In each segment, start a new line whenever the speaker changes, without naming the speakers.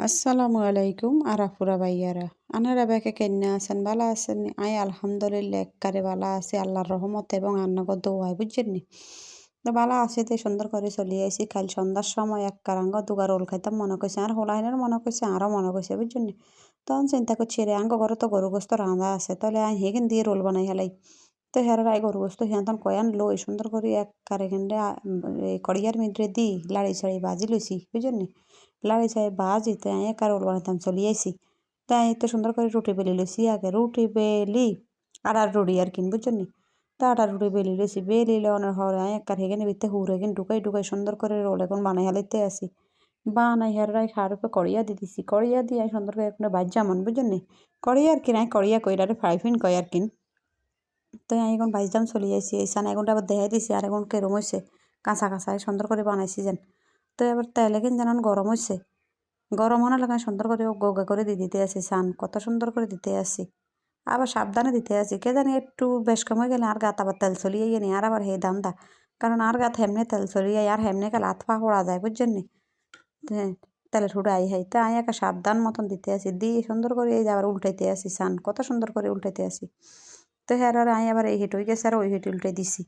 আসসালামু আলাইকুম আরাফুরা ভাইয়ারা আনারা বেকে কেন্না আছেন ভালো আছেন আই আলহামদুলিল্লাহ এককারে ভালো আছি আল্লাহর রহমত এবং আন্নাগর দোয়াই বুঝছেন নি তো ভালো আছে তো সুন্দর করে চলি আইসি কাল সন্ধ্যার সময় এক কারাঙ্গ দুগা রোল খাইতাম মনে করছে আর হোলাইনের মনে করছে আরও মনে করছে বুঝছেন নি তখন চিন্তা করছি রে আঙ্গ ঘরে তো গরু গোস্ত রাঁধা আছে তাহলে আই হেগেন দিয়ে রোল বানাই হেলাই তো হেরার আই গরু গোস্ত হিয়ান্তন কয়ান লই সুন্দর করে এক কারে কেন্দ্রে কড়িয়ার মিদ্রে দি লাড়ি ছাড়ি বাজি লইছি নি লাড়ি চাই বাজি তো আমি কারোর বানাইতাম চলি আইসি তাই তো সুন্দর করে রুটি বেলি লইছি আগে রুটি বেলি আর আর রুটি আর কিন নি তা আটার রুটি বেলি লইছি বেলি লওয়ানোর হরে আমি একার হেগেনে ভিতরে হুড়ে গেন ঢুকাই ঢুকাই সুন্দর করে রোল এখন বানাই হালাইতে আসি বানাই হারাই খার উপরে কড়িয়া দি দিছি কড়িয়া দিয়ে সুন্দর করে এখন বাজ্যামন বুঝছেন নি কড়িয়া আর কিন কড়িয়া কইরারে ফ্রাই ফিন কই আর কিন তো এখন বাইশদাম চলি আইসি এই সান এখনটা আবার দেখাই দিছি, আর এখন কেরম হয়েছে কাঁচা কাঁচা সুন্দর করে বানাইছি যেন। তো এবার তেলে কিন্তু জানান গরম হয়েছে গরম হওয়ার লাগে সুন্দর করে গোগা করে দিয়ে দিতে আসি সান কত সুন্দর করে দিতে আসি আবার সাবধানে দিতে আসি কে জানি একটু বেশ কম হয়ে গেলে আর গাত আবার তেল চলিয়ে নি আর আবার হে দাম দা কারণ আর গাত হেমনে তেল চলিয়ে আর হেমনে গেলে হাত পা পড়া যায়, বুঝছেন নি? তেলে ঠুড়ে আই হাই। তা আই একটা সাবধান মতন দিতে আসি দিয়ে সুন্দর করে এই আবার উল্টাইতে আসি সান কত সুন্দর করে উল্টাইতে আসি তো হ্যাঁ আর আমি আবার এই হেঁটে গেছে, আর ওই হেঁটে উল্টে দিছি।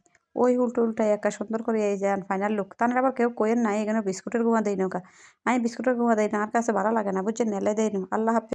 ওই উল্টো উল্টাই একা সুন্দর করে এই যান ফাইনাল লোক তার আবার কেউ কোয়েন নাই, এখানে বিস্কুটের গুঁয়া দেয় নৌকা। আমি বিস্কুটের গুঁয়া দেয় না, আর কাছে ভালো লাগে না, বুঝছেন? নেলে দেয় না, আল্লাহ হাফিজ।